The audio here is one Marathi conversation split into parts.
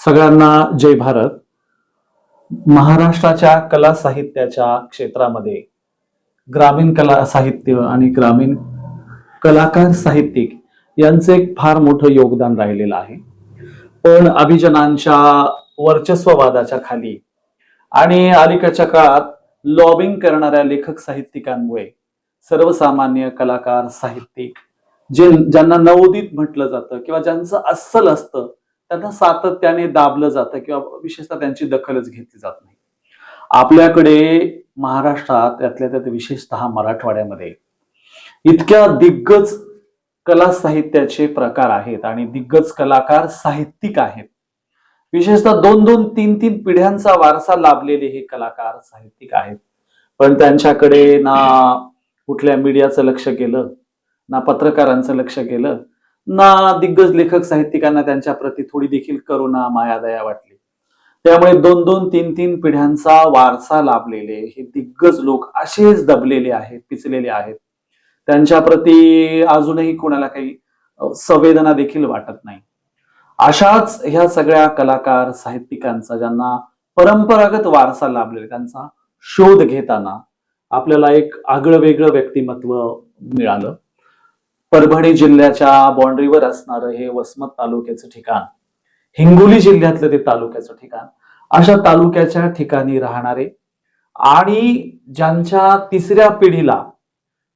सगळ्यांना जय भारत. महाराष्ट्राच्या कला साहित्याच्या क्षेत्रामध्ये ग्रामीण कला साहित्य आणि ग्रामीण कलाकार साहित्यिक यांचं एक फार मोठं योगदान राहिलेलं आहे. पण अभिजनांच्या वर्चस्ववादाच्या खाली आणि अलीकडच्या काळात लॉबिंग करणाऱ्या लेखक साहित्यिकांमुळे सर्वसामान्य कलाकार साहित्यिक जे ज्यांना नवोदित म्हटलं जातं किंवा ज्यांचं अस्सल असतं त्यांना सातत्याने दाबलं जातं किंवा विशेषतः त्यांची दखलच घेतली जात नाही. आपल्याकडे महाराष्ट्रात त्यातल्या त्यात विशेषतः मराठवाड्यामध्ये इतक्या दिग्गज कला साहित्याचे प्रकार आहेत आणि दिग्गज कलाकार साहित्यिक आहेत. विशेषतः दोन दोन तीन तीन पिढ्यांचा वारसा लाभलेले हे कलाकार साहित्यिक आहेत. पण त्यांच्याकडे ना कुठल्या मीडियाचं लक्ष गेलं ना पत्रकारांचं लक्ष गेलं ना दिग्गज लेखक साहित्यिकांना त्यांच्या प्रती थोडी देखील करुणा मायादया वाटली. त्यामुळे दोन दोन तीन तीन पिढ्यांचा वारसा लाभलेले हे दिग्गज लोक असेच दबलेले आहेत पिचलेले आहेत. त्यांच्या प्रती अजूनही कोणाला काही संवेदना देखील वाटत नाही. अशाच ह्या सगळ्या कलाकार साहित्यिकांचा ज्यांना परंपरागत वारसा लाभलेला त्यांचा शोध घेताना आपल्याला एक आगळं वेगळं व्यक्तिमत्व मिळालं. परभणी जिल्ह्याच्या बाँड्रीवर असणारं हे वसमत तालुक्याचं ठिकाण हिंगोली जिल्ह्यातलं ते तालुक्याचं ठिकाण अशा तालुक्याच्या ठिकाणी राहणारे आणि ज्यांच्या तिसऱ्या पिढीला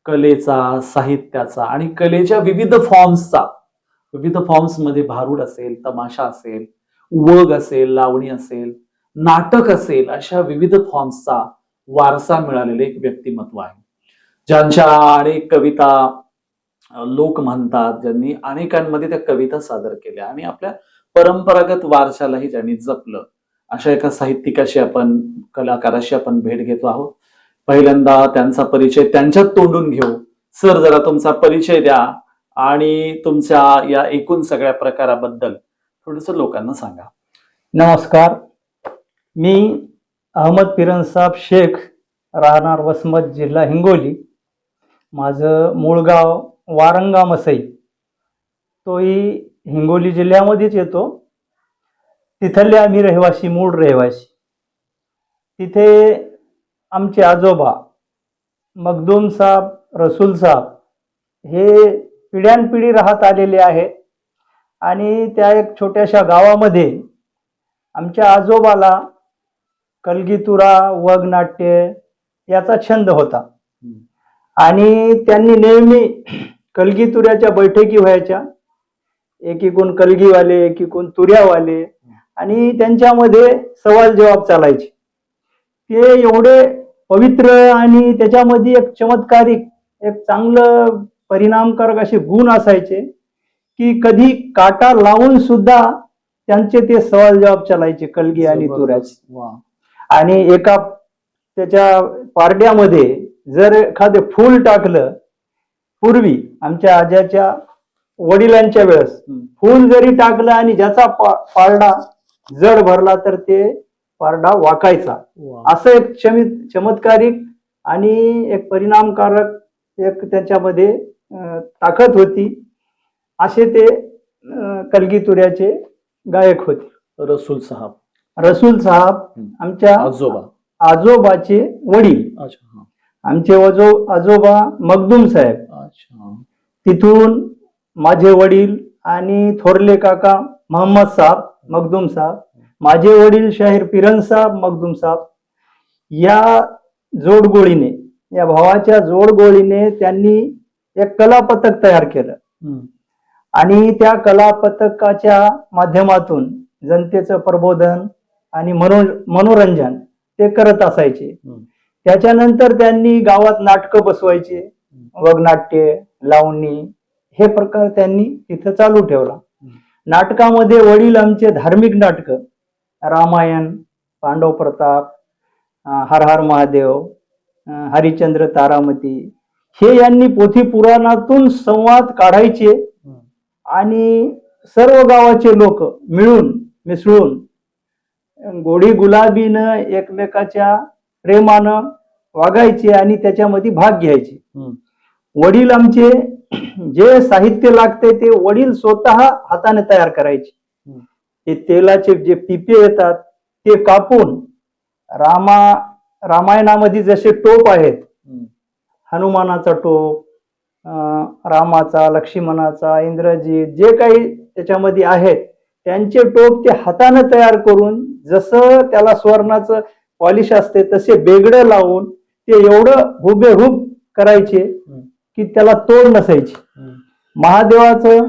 कलेचा साहित्याचा आणि कलेच्या विविध फॉर्म्सचा विविध फॉर्म्समध्ये भारूड असेल तमाशा असेल वग असेल लावणी असेल नाटक असेल अशा विविध फॉर्म्सचा वारसा मिळालेले एक व्यक्तिमत्व आहे. ज्यांच्या अनेक कविता लोक म्हणतात ज्यांनी अनेकांमध्ये त्या कविता सादर केल्या आणि आपल्या परंपरागत वारशालाही ज्यांनी जपलं. अशा एका साहित्यिकाशी आपण कलाकाराशी आपण भेट घेतो आहोत. पहिल्यांदा त्यांचा परिचय त्यांच्यात तोंडून घेऊ. सर जरा तुमचा परिचय द्या आणि तुमच्या या एकूण सगळ्या प्रकाराबद्दल थोडस लोकांना सांगा. नमस्कार. मी अहमद पिरनसाब शेख राहणार वसमत जिल्हा हिंगोली. माझं मूळ गाव वारंगा मसई तोही हिंगोली जिल्ह्यामध्येच येतो. तिथले आम्ही रहिवासी मूळ रहिवासी. तिथे आमचे आजोबा मखदूम साहेब रसूल साहेब हे पिढ्यानपिढी राहत आलेले आहेत. आणि त्या एक छोट्याशा गावामध्ये आमच्या आजोबाला कलगीतुरा वगनाट्य याचा छंद होता. आणि त्यांनी नेहमी कलगीतुऱ्याच्या बैठकी व्हायच्या. एकीकडून कलगीवाले एकीकडून तुऱ्यावाले आणि त्यांच्यामध्ये सवाल जवाब चालायचे. ते एवढे पवित्र आणि त्याच्यामध्ये एक चमत्कारिक एक चांगलं परिणामकारक असे गुण असायचे की कधी काटा लावून सुद्धा त्यांचे ते सवाल जवाब चालायचे कलगी आणि तुऱ्याचे. आणि एका त्याच्या पारड्यामध्ये जर एखादे फूल टाकलं पूर्वी आमच्या आज्याच्या वडिलांच्या वेळेस. फूल जरी टाकलं आणि ज्याचा पारडा जड भरला तर ते पारडा वाकायचा. असं एक चमित चमत्कारिक आणि एक परिणामकारक एक त्याच्यामध्ये ताकद होती असे ते कलगीतुऱ्याचे गायक होते रसूल साहब रसूल साहेब. आमच्या आजोबा आजोबाचे वडील. आमचे वजो आजोबा मखदूम साहेब तिथून माझे वडील आणि थोरले काका मोहम्मद साहेब मखदूम साहेब माझे वडील शाहीर पिरन साहेब मखदूम साहेब या जोडगोळीने या भावाच्या जोडगोळीने त्यांनी एक कला पथक तयार केलं. आणि त्या कला पथकाच्या माध्यमातून जनतेचं प्रबोधन आणि मनो मनोरंजन ते करत असायचे. त्याच्यानंतर त्यांनी गावात नाटकं बसवायचे वगनाट्य लावणी हे प्रकार त्यांनी तिथं चालू ठेवला. नाटकामध्ये वडील आमचे धार्मिक नाटकं रामायण पांडव प्रताप हर हर महादेव अं, हरिश्चंद्र तारामती हे यांनी पोथी पुराणातून संवाद काढायचे. आणि सर्व गावाचे लोक मिळून मिसळून गोडी गुलाबीनं एकमेकाच्या प्रेमानं वागायचे आणि त्याच्यामध्ये भाग घ्यायचे. वडील आमचे जे साहित्य लागते ते वडील स्वतः हाताने तयार करायचे. हे तेलाचे जे पिपे येतात ते कापून रामा रामायणामध्ये जसे टोप आहेत. हनुमानाचा टोप रामाचा लक्ष्मणाचा इंद्रजीत जे काही त्याच्यामध्ये आहेत त्यांचे टोप ते हाताने तयार करून जसं त्याला स्वर्णाचं पॉलिश असते तसे बेगडं लावून ते एवढं हुबेहूब करायचे की त्याला तोड नसायची. महादेवाचं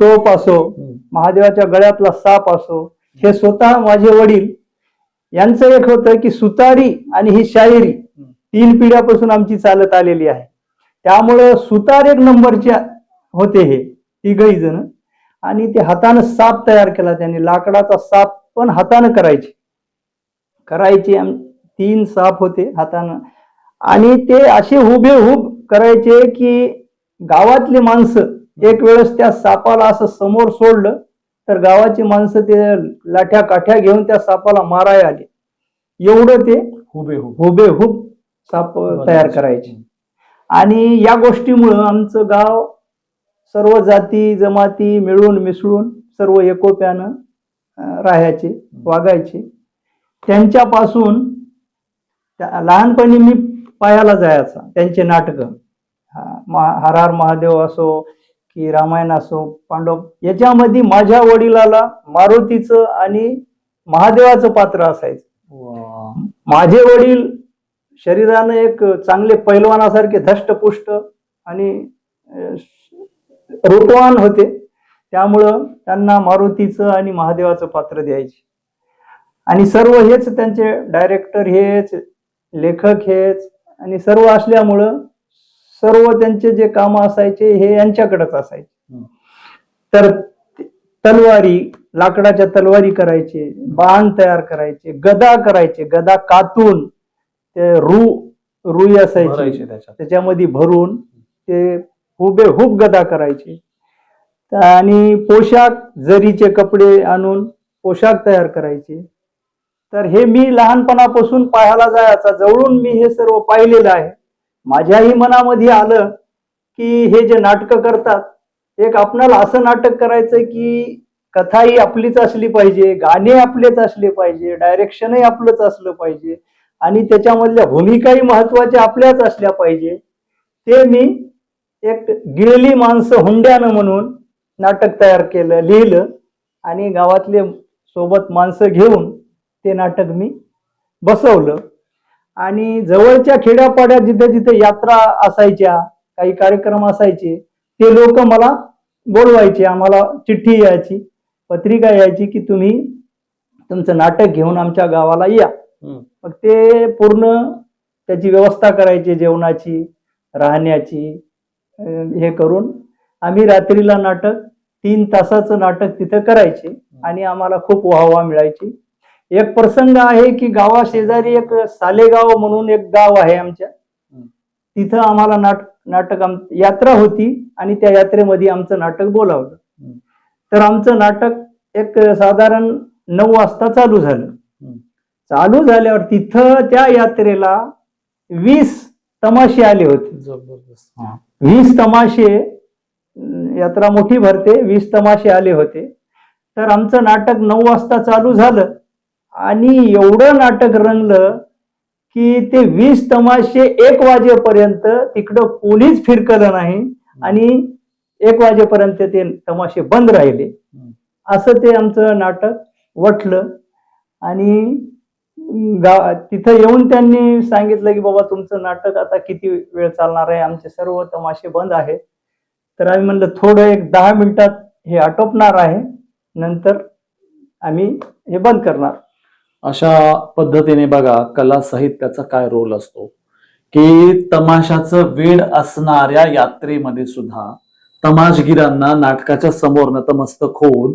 टोप असो. महादेवाच्या गळ्यातला साप असो हे स्वतः माझे वडील. यांचं एक होतं की सुतारी आणि ही शायरी तीन पिढ्यापासून आमची चालत आलेली आहे. त्यामुळं सुतार एक नंबरचे होते हे तिघही जण. आणि ते हातानं साप तयार केला त्यांनी लाकडाचा साप पण हातानं करायचे. करायचे तीन साप होते हातानं. आणि ते असे हुबेहूब करायचे की गावातली माणसं एक वेळेस त्या सापाला असं समोर सोडलं तर गावाची माणसं ते लाठ्या काठ्या घेऊन त्या सापाला माराय आले. एवढं ते हुबेहूब. हुबेहूब साप तयार करायचे. आणि या गोष्टीमुळं आमचं गाव सर्व जाती जमाती मिळून मिसळून सर्व एकोप्यानं राहायचे वागायचे. त्यांच्यापासून त्या- लहानपणी मी पायाला जायचा त्यांचे नाटक. हर हर महादेव असो की रामायण असो पांडव याच्यामध्ये माझ्या वडिलाला मारुतीचं आणि महादेवाचं पात्र असायचं. माझे वडील शरीरानं एक चांगले पैलवानासारखे धष्टपुष्ट आणि रूपवान होते. त्यामुळं त्यांना मारुतीचं आणि महादेवाचं पात्र द्यायचे. आणि सर्व हेच त्यांचे डायरेक्टर हेच लेखक हेच आणि सर्व असल्यामुळं सर्व त्यांचे जे कामं असायचे हे यांच्याकडेच असायचे. तर तलवारी लाकडाच्या तलवारी करायचे बाण तयार करायचे गदा करायचे गदा कातून ते रू रुई असायची. त्याच्यामध्ये भरून ते हुबेहूब गदा करायचे. आणि पोशाख जरीचे कपडे आणून पोशाख तयार करायचे. तर हे मी लहानपणापासून पाहायला जायचा जवळून मी हे सर्व पाहिलेलं आहे. माझ्याही मनामध्ये आलं की हे जे नाटकं करतात एक आपणाला असं नाटक करायचं की कथाही आपलीच असली पाहिजे गाणे आपलेच असले पाहिजे डायरेक्शनही आपलंच असलं पाहिजे आणि त्याच्यामधल्या भूमिकाही महत्त्वाच्या आपल्याच असल्या पाहिजे. ते मी एक गिळली माणसं हुंड्यानं म्हणून नाटक तयार केलं लिहिलं आणि गावातले सोबत माणसं घेऊन ते नाटक मी बसवलं. आणि जवळच्या खेड्यापाड्यात जिथे जिथे यात्रा असायच्या काही कार्यक्रम असायचे ते लोक मला बोलवायचे आम्हाला चिठ्ठी यायची पत्रिका यायची की तुम्ही तुमचं नाटक घेऊन आमच्या गावाला या. मग ते पूर्ण त्याची व्यवस्था करायची जेवणाची राहण्याची हे करून आम्ही रात्रीला नाटक तीन तासाचं नाटक तिथं करायचे आणि आम्हाला खूप वाहवा मिळायची. एक प्रसंग आहे की गावा शेजारी एक सालेगाव म्हणून एक गाव आहे आमच्या. तिथं आम्हाला नाट नाटक आम यात्रा होती आणि त्या यात्रेमध्ये आमचं नाटक बोलावलं. तर आमचं नाटक एक साधारण नऊ वाजता चालू झालं. चालू झाल्यावर तिथं त्या यात्रेला वीस तमाशे आले होते. वीस तमाशे यात्रा मोठी भरते वीस तमाशे आले होते. तर आमचं नाटक नऊ वाजता चालू झालं. आणि एवढं नाटक रंगलं की ते वीस तमाशे एक वाजेपर्यंत तिकडं कोणीच फिरकलं नाही आणि एक वाजेपर्यंत ते तमाशे बंद राहिले. असं ते आमचं नाटक वटलं. आणि गा तिथं येऊन त्यांनी सांगितलं की बाबा तुमचं नाटक आता किती वेळ चालणार आहे? आमचे सर्व तमाशे बंद आहेत. तर आम्ही म्हणलं थोडं एक दहा मिनिटात हे आटोपणार आहे. नंतर आम्ही हे बंद करणार. अशा पद्धतीने बघा कला साहित्याचा काय रोल असतो? की तमाशाचं वेळ असणाऱ्या यात्रेमध्ये सुद्धा तमाशगिरांना नाटकाच्या समोर नतमस्तक होऊन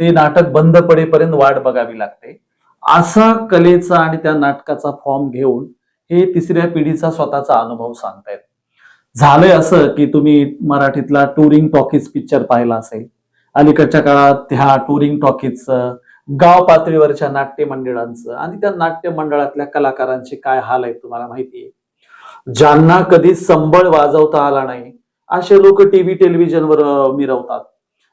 ते नाटक बंद पडेपर्यंत वाट बघावी लागते. असा कलेचा आणि त्या नाटकाचा फॉर्म घेऊन हे तिसऱ्या पिढीचा स्वतःचा अनुभव सांगतायत. झालंय असं की तुम्ही मराठीतला टुरिंग टॉकीज पिक्चर पाहिला असेल. अलीकडच्या काळात ह्या टुरिंग टॉकीजचं गाव पातळीवरच्या नाट्य मंडळांचं आणि त्या नाट्य मंडळातल्या कलाकारांचे काय हाल आहेत तुम्हाला माहिती आहे ज्यांना कधी संबळ वाजवता आला नाही असे लोक टीव्ही टेलिव्हिजनवर मिरवतात.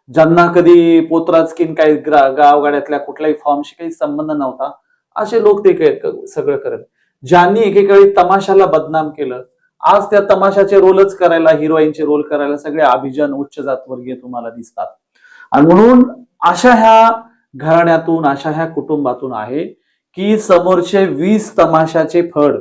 ज्यांना कधी पोतराज किन काही ग्रा- गावगाड्यातल्या कुठल्याही फॉर्मशी काही संबंध नव्हता असे लोक ते सगळं करत. ज्यांनी एकेकाळी तमाशाला बदनाम केलं आज त्या तमाशाचे रोलच करायला हिरोईनचे रोल करायला सगळे अभिजन उच्च जातवर्गीय तुम्हाला दिसतात. आणि म्हणून अशा ह्या घराण्यातून अशा ह्या कुटुंबातून आहे की समोरचे वीस तमाशाचे फड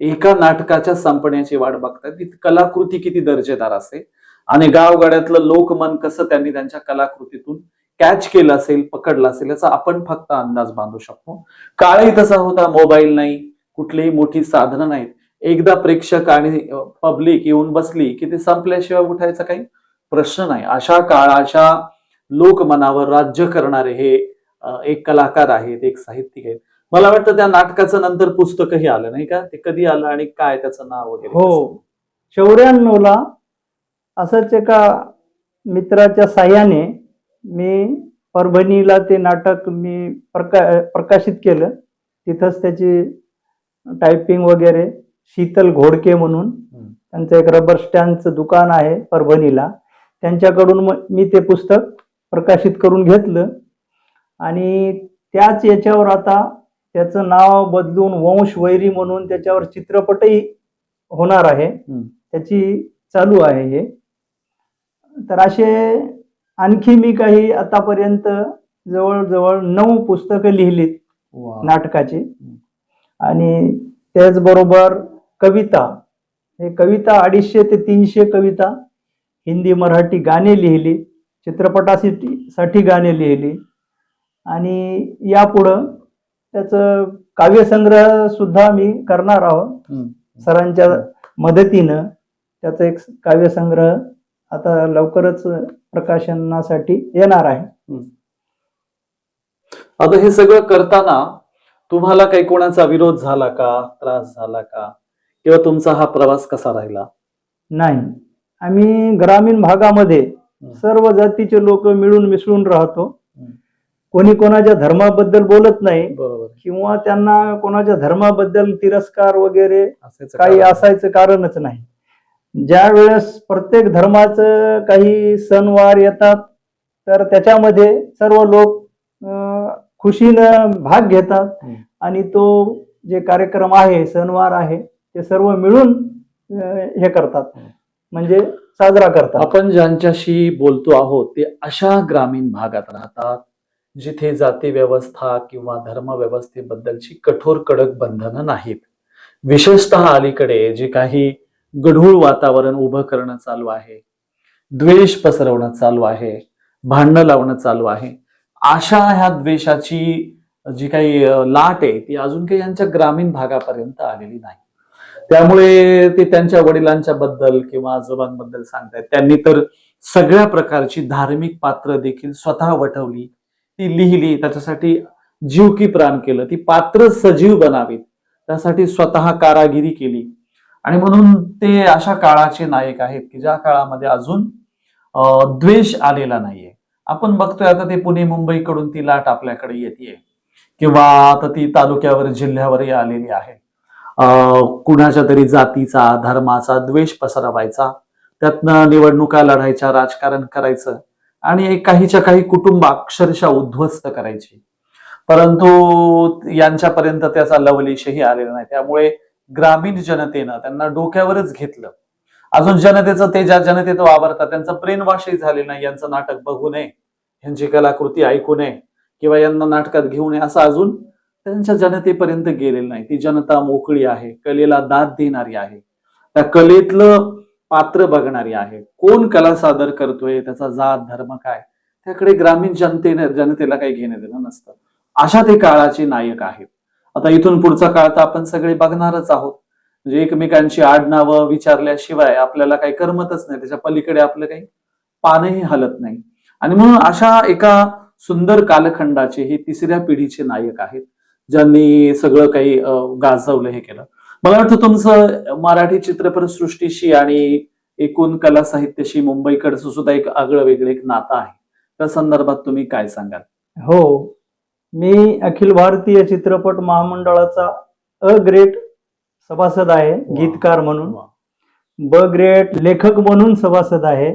एका नाटकाच्या संपण्याची वाट बघतात. ती कलाकृती किती दर्जेदार असते आणि गावगाड्यातलं लोकमन कसं त्यांनी त्यांच्या कलाकृतीतून कॅच केलं असेल पकडलं असेल याचा आपण फक्त अंदाज बांधू शकतो. काळही तसा होता मोबाईल नाही कुठलीही मोठी साधनं नाहीत. एकदा प्रेक्षक आणि पब्लिक येऊन बसली की ते संपल्याशिवाय उठायचा काही प्रश्न नाही. अशा काळाच्या लोकमनावर राज्य करणारे हे एक कलाकार आहेत एक साहित्यिक आहेत. मला वाटतं त्या नाटकाचं नंतर पुस्तकही आलं नाही का? ते कधी आलं आणि काय त्याचं नाव वगैरे हो. चौऱ्याण्णवला असंच एका मित्राच्या साह्याने मी परभणीला ते नाटक मी प्रका प्रकाशित केलं. तिथंच त्याची टायपिंग वगैरे शीतल घोडके म्हणून. त्यांचं एक रबर स्टॅम्पचं दुकान आहे परभणीला. त्यांच्याकडून मी ते पुस्तक प्रकाशित करून घेतलं. आणि त्याच याच्यावर आता त्याचं नाव बदलून वंश वैरी म्हणून त्याच्यावर चित्रपटही होणार आहे. त्याची चालू आहे हे. तर असे आणखी मी काही आतापर्यंत जवळजवळ नऊ पुस्तकं लिहिलीत. नाटकाची. आणि त्याचबरोबर कविता. हे कविता अडीचशे ते तीनशे कविता हिंदी मराठी गाणे लिहिली चित्रपटासाठी साठी गाणे लिहिली. आणि यापुढं त्याचं काव्यसंग्रह सुद्धा मी करणार आहोत. सरांच्या मदतीनं त्याचा एक काव्यसंग्रह आता लवकरच प्रकाशनासाठी येणार आहे. आता हे सगळं करताना तुम्हाला काही कोणाचा विरोध झाला का? त्रास झाला का? किंवा तुमचा हा प्रवास कसा राहिला? नाही. आम्ही ग्रामीण भागामध्ये सर्व जातीचे लोक मिळून मिसळून राहतो. कोणी कोणाच्या धर्माबद्दल बोलत नाही बरोबर किंवा त्यांना कोणाच्या धर्माबद्दल तिरस्कार वगैरे काही. असायचं कारणच नाही ज्या वेळेस प्रत्येक धर्माचं काही सणवार येतात तर त्याच्यामध्ये सर्व लोक खुशीनं भाग घेतात. आणि तो जे कार्यक्रम आहे सणवार आहे ते सर्व मिळून हे करतात. म्हणजे साजरा करतात. आपण ज्यांच्याशी बोलतो आहोत ते अशा ग्रामीण भागात राहतात जिथे जाती व्यवस्था किंवा धर्म व्यवस्थेबद्दलची कठोर कडक बंधनं नाहीत. विशेषतः अलीकडे जे काही गढूळ वातावरण उभं करणं चालू आहे द्वेष पसरवणं चालू आहे भांडणं लावणं चालू आहे अशा ह्या द्वेषाची जी काही लाट आहे ती अजून काही यांच्या ग्रामीण भागापर्यंत आलेली नाही. त्यामुळे ते त्यांच्या वडिलांच्या बद्दल किंवा आजोबांबद्दल सांगतायत. त्यांनी तर सगळ्या प्रकारची धार्मिक पात्र देखील स्वतः वठवली. ती लिहिली त्याच्यासाठी जीव की प्राण केलं. ती पात्र सजीव बनावीत. त्यासाठी स्वतः कारागिरी केली. आणि म्हणून ते अशा काळाचे नायक आहेत की ज्या काळामध्ये अजून द्वेष आलेला नाहीये. आपण बघतोय आता ते पुणे मुंबईकडून ती लाट आपल्याकडे येते किंवा आता ती तालुक्यावर जिल्ह्यावरही आलेली आहे. कुणाच्या तरी जातीचा धर्माचा द्वेष पसरवायचा त्यातनं निवडणुका लढायच्या राजकारण करायचं आणि एक काहीच्या काही कुटुंब अक्षरशः उद्ध्वस्त करायची. परंतु यांच्यापर्यंत त्याचा लवलेशही आलेला नाही. त्यामुळे ग्रामीण जनतेनं त्यांना डोक्यावरच घेतलं. अजून जनतेचं ते ज्या जनतेत वावरतात त्यांचं ब्रेन वॉशही झाले नाही. यांचं नाटक बघू नये यांची कलाकृती ऐकू नये किंवा यांना नाटकात घेऊ नये असं अजून त्यांच्या जनतेपर्यंत गेलेलं नाही. ती जनता मोकळी आहे कलेला दाद देणारी आहे. त्या कलेतलं पात्र बघणारी आहे. कोण कला सादर करतोय त्याचा जात धर्म काय? त्याकडे ग्रामीण जनतेने जनतेला काही घेणं देणं नसतं. अशा ते काळाचे नायक आहेत. आता इथून पुढचा काळ तर आपण सगळे बघणारच आहोत. म्हणजे एकमेकांची आडनावं विचारल्याशिवाय आपल्याला काही करमतच नाही. त्याच्या पलीकडे आपलं काही पानही हलत नाही. आणि म्हणून अशा एका सुंदर कालखंडाचे हे तिसऱ्या पिढीचे नायक आहेत. ज्यांनी सगळं काही गाजवलं हे केलं. मला वाटतं तुमचं मराठी चित्रपट सृष्टीशी आणि एकूण कला साहित्याशी मुंबईकडचं सुद्धा एक आगळं वेगळं एक नातं आहे. त्या संदर्भात तुम्ही काय सांगाल? हो. मी अखिल भारतीय चित्रपट महामंडळाचा अ ग्रेट सभासद आहे गीतकार म्हणून. ब ग्रेट लेखक म्हणून सभासद आहे.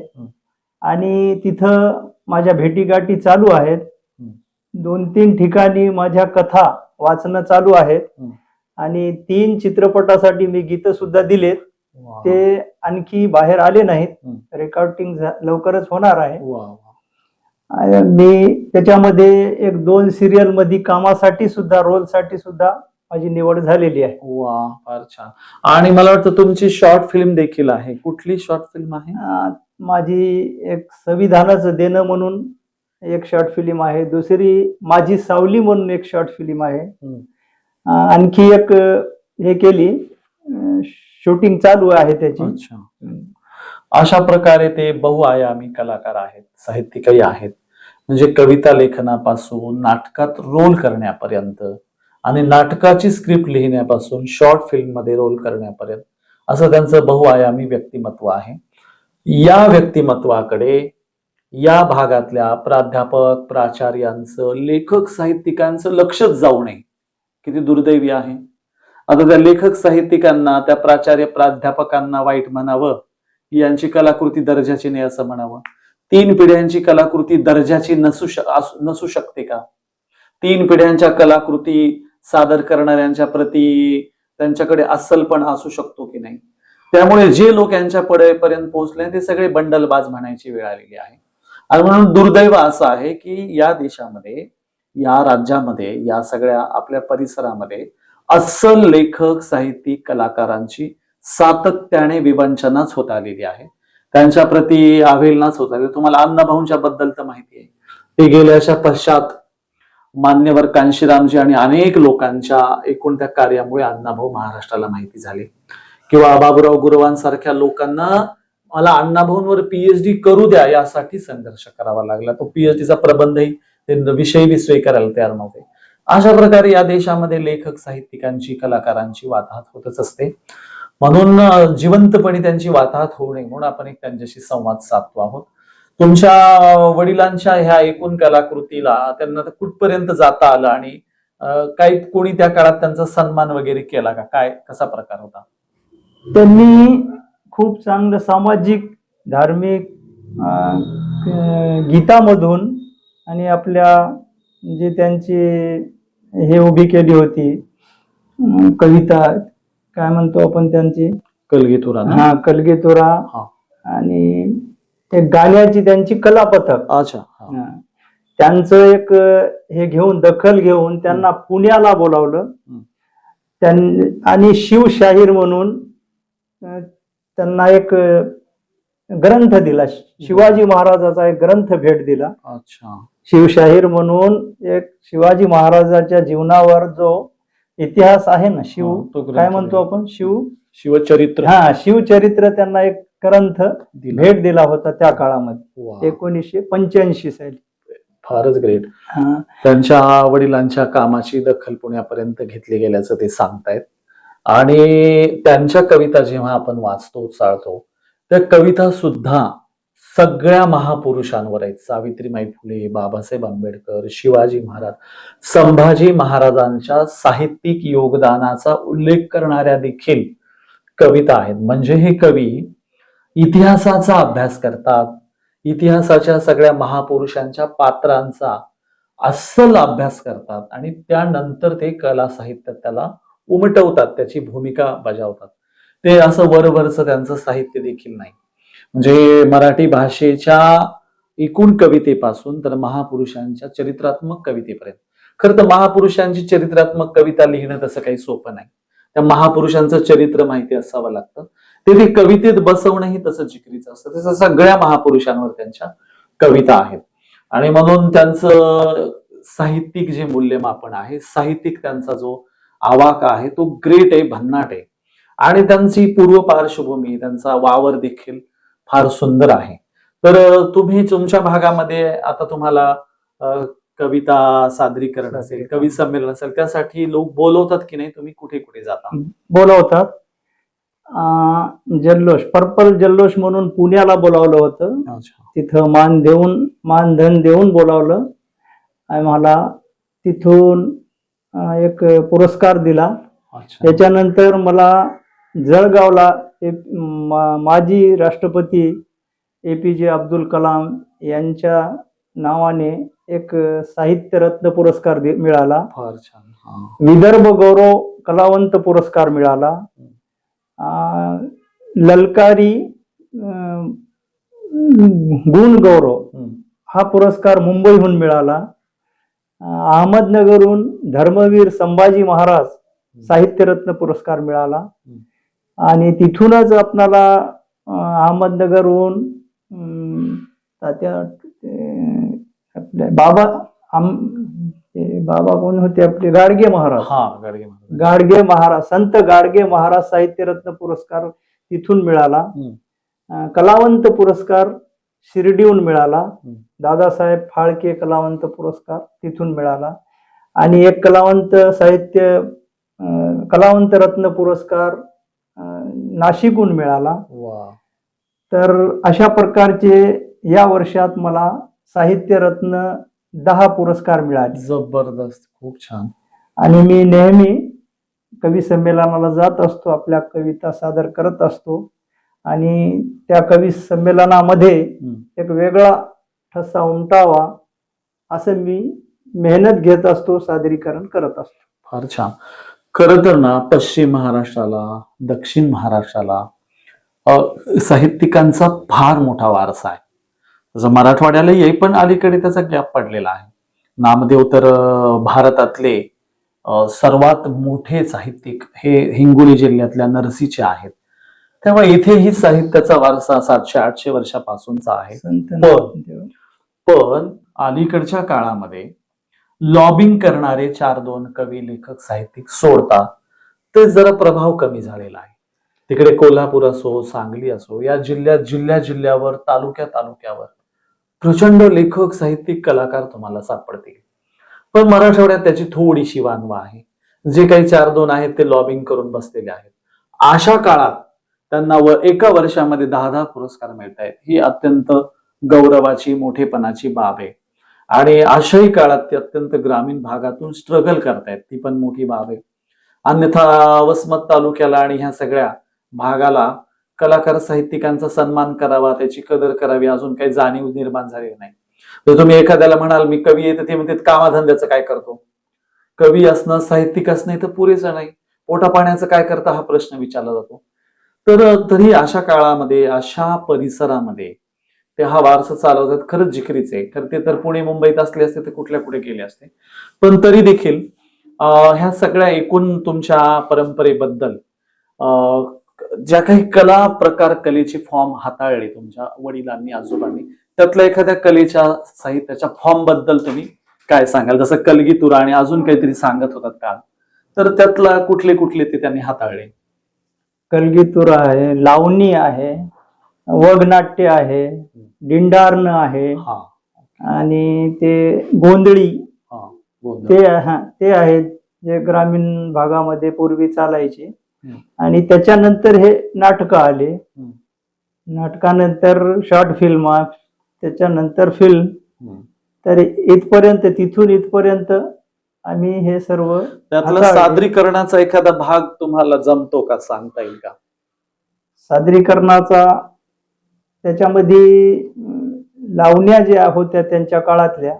आणि तिथं माझ्या भेटीगाठी चालू आहेत. दोन तीन ठिकाणी माझ्या कथा वाचणं चालू आहेत. आणि तीन चित्रपटासाठी मी गीतं सुद्धा दिलेत. ते आणखी बाहेर आले नाहीत. रेकॉर्डिंग लवकरच होणार आहे. मी त्याच्यामध्ये एक दोन सिरियलमध्ये कामासाठी सुद्धा रोलसाठी सुद्धा माझी निवड झालेली आहे. वा फार छान. आणि मला वाटतं तुमची शॉर्ट फिल्म देखील आहे. कुठली शॉर्ट फिल्म आहे? माझी एक संविधानाचं देणं म्हणून एक शॉर्ट फिल्म आहे. दुसरी माझी सावली म्हणून एक शॉर्ट फिल्म आहे. आणखी एक हे केली. शूटिंग चालू आहे त्याची. अच्छा. अशा प्रकारे ते बहुआयामी कलाकार आहेत साहित्यिकही आहेत. म्हणजे कविता लेखनापासून नाटकात रोल करण्यापर्यंत आणि नाटकाची स्क्रिप्ट लिहिण्यापासून शॉर्ट फिल्ममध्ये रोल करण्यापर्यंत असं त्यांचं बहुआयामी व्यक्तिमत्व आहे. या व्यक्तिमत्वाकडे या भागातल्या प्राध्यापक प्राचार्यांचं लेखक साहित्यिकांचं लक्षच जाऊ नये. किती दुर्दैवी आहे. आता त्या लेखक साहित्यिकांना त्या प्राचार्य प्राध्यापकांना वाईट म्हणावं यांची कलाकृती दर्जाची नाही असं म्हणावं. तीन पिढ्यांची कलाकृती दर्जाची नसू नसू शकते का? तीन पिढ्यांच्या कलाकृती सादर करणाऱ्यांच्या प्रती त्यांच्याकडे अस्सलपण असू शकतो की नाही? त्यामुळे जे लोक यांच्या पडेपर्यंत पोहोचले ते सगळे बंडलबाज म्हणायची वेळ आलेली आहे. आणि म्हणून दुर्दैव असं आहे की या देशामध्ये या राज्यामध्ये या सगळ्या आपल्या परिसरामध्ये अस्सल लेखक साहित्यिक कलाकारांची सातत्याने विवंचनाच होत आलेली आहे. त्यांच्या प्रती अवहेलनाच होत आली तुम्हाला अण्णाभाऊंच्या बद्दल तर माहिती आहे. ते गेल्याच्या पश्चात मान्यवर कांशीरामजी आणि अनेक लोकांच्या एकूण त्या कार्यामुळे अण्णाभाऊ महाराष्ट्राला माहिती झाले. किंवा बाबूराव गुरवांसारख्या लोकांना मला अण्णाभाऊंवर पीएचडी करू द्या यासाठी संघर्ष करावा लागला. तो पीएचडीचा प्रबंधही ते विषयी स्वीकारायला तयार नव्हते. अशा प्रकारे या देशामध्ये लेखक साहित्यिकांची कलाकारांची वाताहत होतच असते. म्हणून जिवंतपणे त्यांची वाताहत होऊ नये म्हणून आपण एक त्यांच्याशी संवाद साधतो आहोत. तुमच्या वडिलांच्या ह्या एकूण कलाकृतीला त्यांना तर कुठपर्यंत जाता आलं आणि काही कोणी त्या काळात त्यांचा सन्मान वगैरे केला का? काय कसा प्रकार होता? त्यांनी खूप चांगलं सामाजिक धार्मिक गीतामधून आणि आपल्या जे त्यांची हे उभी केली होती कविता काय म्हणतो आपण त्यांची कलगीतुरा? हा कलगीतुरा. आणि एक गाण्याची त्यांची कलापथक अच्छा हा. हा. त्यांचं एक हे घेऊन दखल घेऊन त्यांना पुण्याला बोलावलं. त्यां आणि शिवशाहीर म्हणून त्यांना एक ग्रंथ दिला. शिवाजी महाराजाचा एक ग्रंथ भेट दिला. अच्छा. शिवशाहीर म्हणून एक शिवाजी महाराजाच्या जीवनावर जो इतिहास आहे ना शिव काय म्हणतो आपण? शिव? शिवचरित्र. हा शिवचरित्र त्यांना एक ग्रंथ. भेट दिला होता त्या काळामध्ये. एकोणीसशे पंच्याऐंशी साली. फारच ग्रेट हा. त्यांच्या वडिलांच्या कामाची दखल पुण्यापर्यंत घेतली गेल्याचं ते सांगतायत. आणि त्यांच्या कविता जेव्हा आपण वाचतो चाळतो त्या कविता सुद्धा सगळ्या महापुरुषांवर आहेत. सावित्रीमाई फुले बाबासाहेब आंबेडकर शिवाजी महाराज संभाजी महाराजांच्या साहित्यिक योगदानाचा उल्लेख करणाऱ्या देखील कविता आहेत. म्हणजे हे कवी इतिहासाचा अभ्यास करतात. इतिहासाच्या सगळ्या महापुरुषांच्या पात्रांचा अस्सल अभ्यास करतात आणि त्यानंतर ते कला साहित्यात त्याला उमटवतात त्याची भूमिका बजावतात. ते असं वरवरचं त्यांचं साहित्य देखील नाही. म्हणजे मराठी भाषेच्या एकूण कवितेपासून तर महापुरुषांच्या चरित्रात्मक कवितेपर्यंत. खरं तर महापुरुषांची चरित्रात्मक कविता लिहिणं तसं काही सोपं नाही. त्या महापुरुषांचं चरित्र माहिती असावं लागतं. ते ते कवितेत बसवणंही तसं जिकरीचं असतं. तसं सगळ्या महापुरुषांवर त्यांच्या कविता आहेत. आणि म्हणून त्यांचं साहित्यिक जे मूल्यमापन आहे साहित्यिक त्यांचा जो आवाका आहे तो ग्रेट आहे भन्नाट आहे. आणि त्यांची पूर्व पार्श्वभूमी त्यांचा वावर देखील फार सुंदर आहे. तर तुम्ही तुमच्या भागामध्ये आता तुम्हाला कविता सादरीकरण असेल कवी संमेलन असेल त्यासाठी लोक बोलवतात की नाही तुम्ही कुठे कुठे जाता? बोलवतात. जल्लोष पर्पल जल्लोष म्हणून पुण्याला बोलावलं होतं. तिथं मान देऊन मानधन देऊन बोलावलं. आणि मला तिथून एक पुरस्कार दिला. त्याच्यानंतर मला जळगावला माजी राष्ट्रपती ए पी जे अब्दुल कलाम यांच्या नावाने एक साहित्य रत्न पुरस्कार मिळाला. फार छान. विदर्भ गौरव कलावंत पुरस्कार मिळाला. ललकारी गुण गौरव. हा पुरस्कार मुंबईहून मिळाला. अहमदनगरहून धर्मवीर संभाजी महाराज साहित्यरत्न पुरस्कार मिळाला. आणि तिथूनच आपणाला अहमदनगरहून बाबा आम बाबा कोण होते आपले? गाडगे महाराज. हा गाडगे महाराज. गाडगे महाराज संत गाडगे महाराज साहित्यरत्न पुरस्कार तिथून मिळाला. कलावंत पुरस्कार शिर्डीहून मिळाला. दादासाहेब फाळके कलावंत पुरस्कार तिथून मिळाला. आणि एक कलावंत साहित्य कलावंत रत्न पुरस्कार नाशिकहून मिळाला. वा. तर अशा प्रकारचे या वर्षात मला साहित्य रत्न दहा पुरस्कार मिळाले. जबरदस्त. खूप छान. आणि मी नेहमी कवी संमेलनाला जात असतो आपल्या कविता सादर करत असतो. आणि त्या कवी संमेलनामध्ये. एक वेगळा ठसा उमटावा असं मी मेहनत घेत असतो सादरीकरण करत असतो. फार छान. खर तर ना पश्चिम महाराष्ट्राला दक्षिण महाराष्ट्राला साहित्यिकांचा फार मोठा वारसा आहे. जसं मराठवाड्याला येई पण अलीकडे त्याचा गॅप पडलेला आहे. नामदेव तर भारतातले सर्वात मोठे साहित्यिक हे हिंगोली जिल्ह्यातल्या नरसीचे आहेत. तेव्हा इथेही साहित्याचा वारसा सातशे आठशे वर्षापासूनचा आहे. पण-. पण अलीकडच्या काळामध्ये लॉबिंग करणारे चार दोन कवी लेखक साहित्यिक सोडता ते जरा प्रभाव कमी झालेला आहे. तिकडे कोल्हापूर असो सांगली असो या जिल्ह्यात जिल्ह्या जिल्ह्यावर तालुक्या तालुक्यावर प्रचंड लेखक साहित्यिक कलाकार तुम्हाला सापडतील. पण मराठवाड्यात त्याची थोडीशी वानवा आहे. जे काही चार दोन आहेत ते लॉबिंग करून बसलेले आहेत. अशा काळात त्यांना व एका वर्षामध्ये दहा दहा पुरस्कार मिळत आहेत ही अत्यंत गौरवाची मोठेपणाची बाब आहे. आणि अशाही काळात ते अत्यंत ग्रामीण भागातून स्ट्रगल करतायत. ती पण मोठी बाब आहे. अन्यथा वसमत तालुक्याला आणि ह्या सगळ्या भागाला कलाकार साहित्यिकांचा सन्मान करावा त्याची कदर करावी अजून काही जाणीव निर्माण झालेली नाही. जर तुम्ही एखाद्याला म्हणाल मी कवी आहे तर ते म्हणतात कामाधंद्याचं काय करतो? कवी असणं साहित्यिक असणं तर पुरेसं नाही. पोटा पाण्याचं काय करता हा प्रश्न विचारला जातो. तर तरी अशा काळामध्ये अशा परिसरामध्ये ते हा वारसा चालवतात. खरंच जिकरीच आहे. ते तर पुणे मुंबईत असले असते ते कुठल्या कुठे गेले असते. पण तरी देखील ह्या सगळ्या एकूण तुमच्या परंपरेबद्दल ज्या काही कला प्रकार कलेची फॉर्म हाताळले तुमच्या वडिलांनी आजोबांनी त्यातल्या एखाद्या कलेच्या साहित्याच्या फॉर्मबद्दल तुम्ही काय सांगाल? जसं कलगी तुरा आणि अजून काहीतरी सांगत होतात का तर त्यातला कुठले कुठले ते त्यांनी हाताळले? कलगीतूर आहे लावणी आहे वगनाट्य आहे दिंडार्ण आहे हा आणि ते गोंधळी. ते हा ते आहेत जे ग्रामीण भागामध्ये पूर्वी चालायचे. आणि त्याच्यानंतर हे नाटकं आले. नाटकानंतर शॉर्ट फिल्म त्याच्यानंतर फिल्म. तर इथपर्यंत तिथून इथपर्यंत आम्ही हे सर्व त्यातला. सादरीकरणाचा एखादा भाग तुम्हाला जमतो का सांगता येईल का? सादरीकरणाचा त्याच्यामध्ये लावण्या ज्या होत्या त्यांच्या काळातल्या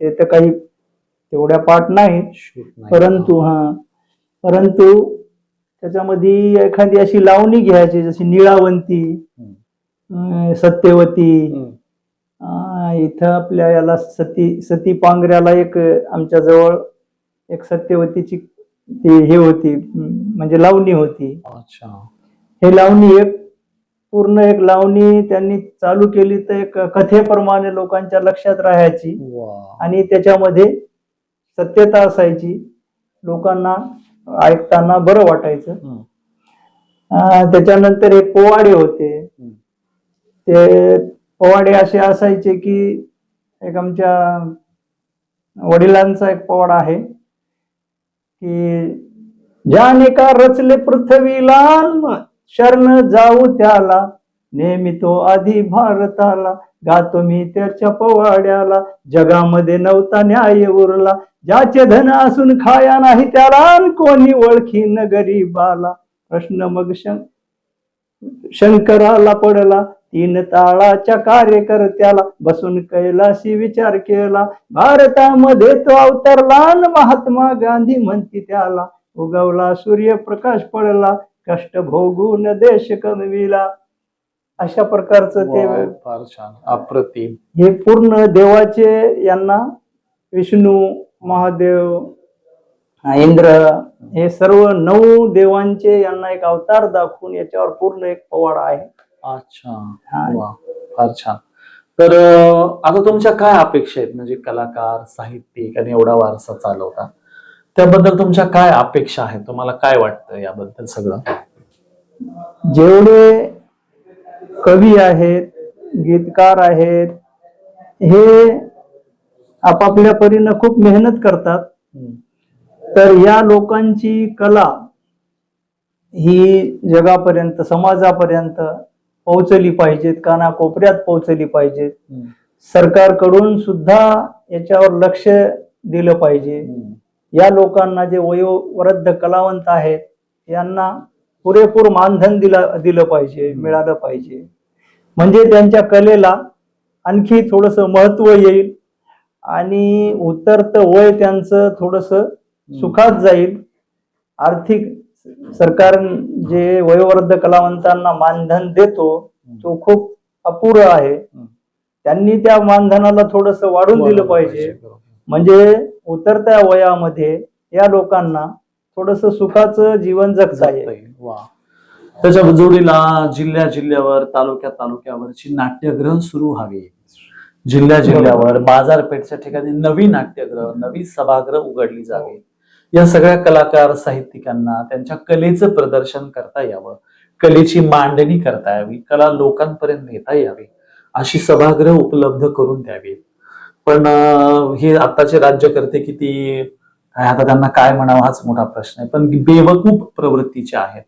ते तर काही तेवढ्या पाठ नाही. परंतु हा. परंतु त्याच्यामध्ये एखादी अशी लावणी घ्यायची जशी निळावंती सत्यवती इथं आपल्या याला सती सती पांगऱ्याला एक आमच्या जवळ एक सत्यवतीची ती हे होती म्हणजे लावणी होती. अच्छा. हे लावणी एक पूर्ण एक लावणी त्यांनी चालू केली तर एक कथेप्रमाणे लोकांच्या लक्षात राहायची आणि त्याच्यामध्ये सत्यता असायची लोकांना ऐकताना बरं वाटायचं. त्याच्यानंतर एक पोवाडे होते. ते पोवाडे असे असायचे की एक आमच्या वडिलांचा एक पोवाडा आहे. की ज्याने का रचले पृथ्वीला शरण जाऊ त्याला. नेहमी तो आधी भारताला. गातो मी त्याच्या पोवाड्याला. जगामध्ये नव्हता न्याय उरला. ज्याचे धन असून खाया नाही त्याला कोणी ओळखी न गरीबाला. प्रश्न मग शं- शंकराला पडला. तीन ताळाच्या कार्यकर्त्याला बसून कैलाशी विचार केला. भारतामध्ये तो अवतरला महात्मा गांधी म्हणती त्याला. उगवला सूर्यप्रकाश पडला कष्ट भोगून देश कमविला. अशा प्रकारचं ते फार छान. अप्रतिम. हे पूर्ण देवाचे यांना विष्णू महादेव इंद्र हे सर्व नऊ देवांचे यांना एक अवतार दाखवून याच्यावर पूर्ण एक पवाडा आहे. अच्छा. वा. फार छान. तर आता तुमच्या काय अपेक्षा आहेत? म्हणजे कलाकार साहित्यिक आणि एवढा वारसा चालवता. त्याबद्दल तुमच्या काय अपेक्षा आहेत? तुम्हाला काय वाटतं याबद्दल सगळं? जेवढे कवी आहेत गीतकार आहेत हे आपापल्या परीनं खूप मेहनत करतात. तर या लोकांची कला ही जगापर्यंत समाजापर्यंत पोहोचली पाहिजेत कानाकोपऱ्यात पोहोचली पाहिजेत. सरकारकडून सुद्धा याच्यावर लक्ष दिलं पाहिजे. या लोकांना जे वयोवृद्ध कलावंत आहेत यांना पुरेपूर मानधन दिला दिलं पाहिजे मिळालं पाहिजे. म्हणजे त्यांच्या कलेला आणखी थोडस महत्त्व येईल आणि उतरतं वय त्यांचं थोडस सुखात जाईल. आर्थिक सरकार जे वयोवृद्ध कलावंतांना मानधन देतो तो खूप अपुरं आहे. त्यांनी त्या मानधनाला थोडस वाढून दिलं पाहिजे. म्हणजे उतरत्या वयामध्ये या लोकांना थोडस सुखाचं जीवन जगता येईल. त्याच्या जोडीला जिल्ह्या जिल्ह्यावर तालुक्या तालुक्यावरची नाट्यगृह सुरू व्हावी जिल्ह्या जिल्ह्यावर बाजारपेठच्या ठिकाणी नवी नाट्यगृह नवी सभागृह उघडली जावी. या सगळ्या कलाकार साहित्यिकांना त्यांच्या कलेचं प्रदर्शन करता यावं. कलेची मांडणी करता यावी. कला लोकांपर्यंत नेता यावी. अशी सभागृह उपलब्ध करून द्यावी. पण हे आताचे राज्यकर्ते किती? काय आता त्यांना काय म्हणावं हाच मोठा प्रश्न आहे. पण बेवकूफ प्रवृत्तीचे आहेत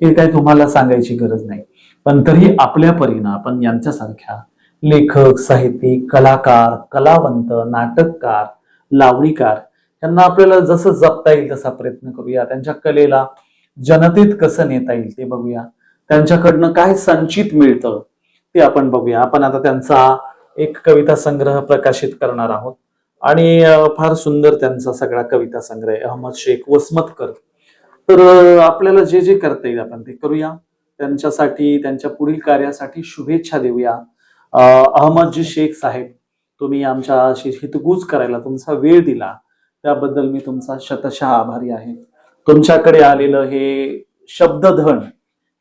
हे काय तुम्हाला सांगायची गरज नाही. पण तरी आपल्या परीनं आपण यांच्यासारख्या लेखक साहित्यिक कलाकार कलावंत नाटककार लावणीकार त्यांना आपल्याला जसं जपता येईल तसा प्रयत्न करूया. त्यांच्या कलेला जनतेत कसं नेता येईल ते बघूया. त्यांच्याकडनं काय संचित मिळतं ते आपण बघूया. आपण आता त्यांचा एक कविता संग्रह प्रकाशित करणार आहोत. आणि फार सुंदर त्यांचा सगळा कविता संग्रह आहे. अहमद शेख वसमतकर तर आपल्याला जे जे करता येईल आपण ते करूया. त्यांच्यासाठी त्यांच्या पुढील कार्यासाठी शुभेच्छा देऊया. अहमदजी शेख साहेब तुम्ही आमच्याशी हितगुज करायला तुमचा वेळ दिला. त्याबद्दल मी तुमचा शतशः आभारी आहे. तुमच्याकडे आलेलं हे शब्दधन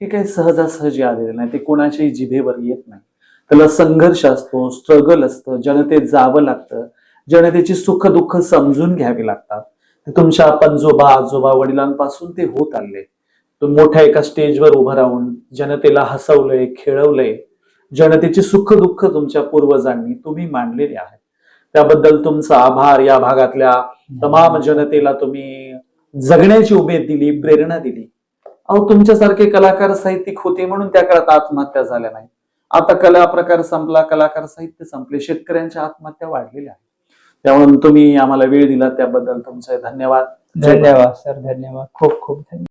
हे काही सहजासहजी आलेलं नाही. ते कोणाच्याही जिभेवर येत नाही. त्याला संघर्ष असतो स्ट्रगल असतं जनतेत जावं लागतं. जनतेची सुख दुःख समजून घ्यावी लागतात. ते तुमच्या पणजोबा आजोबा वडिलांपासून ते होत आले. तो मोठ्या एका स्टेजवर उभं राहून जनतेला हसवलंय खेळवलंय. जनतेची सुख दुःख तुमच्या पूर्वजांनी तुम्ही मांडलेले आहेत. त्याबद्दल तुमचा आभार. या भागातल्या तमाम जनतेला तुम्ही जगण्याची उमेद दिली प्रेरणा दिली. अहो तुमच्यासारखे कलाकार साहित्यिक होते म्हणून त्या काळात आत्महत्या झाल्या नाही. आता कला प्रकार संपला कलाकार साहित्य संपले शेतकऱ्यांच्या आत्महत्या वाढलेल्या आहेत. त्यामुळे तुम्ही आम्हाला वेळ दिला त्याबद्दल तुमचे धन्यवाद. धन्यवाद सर धन्यवाद. खूप खूप धन्यवाद.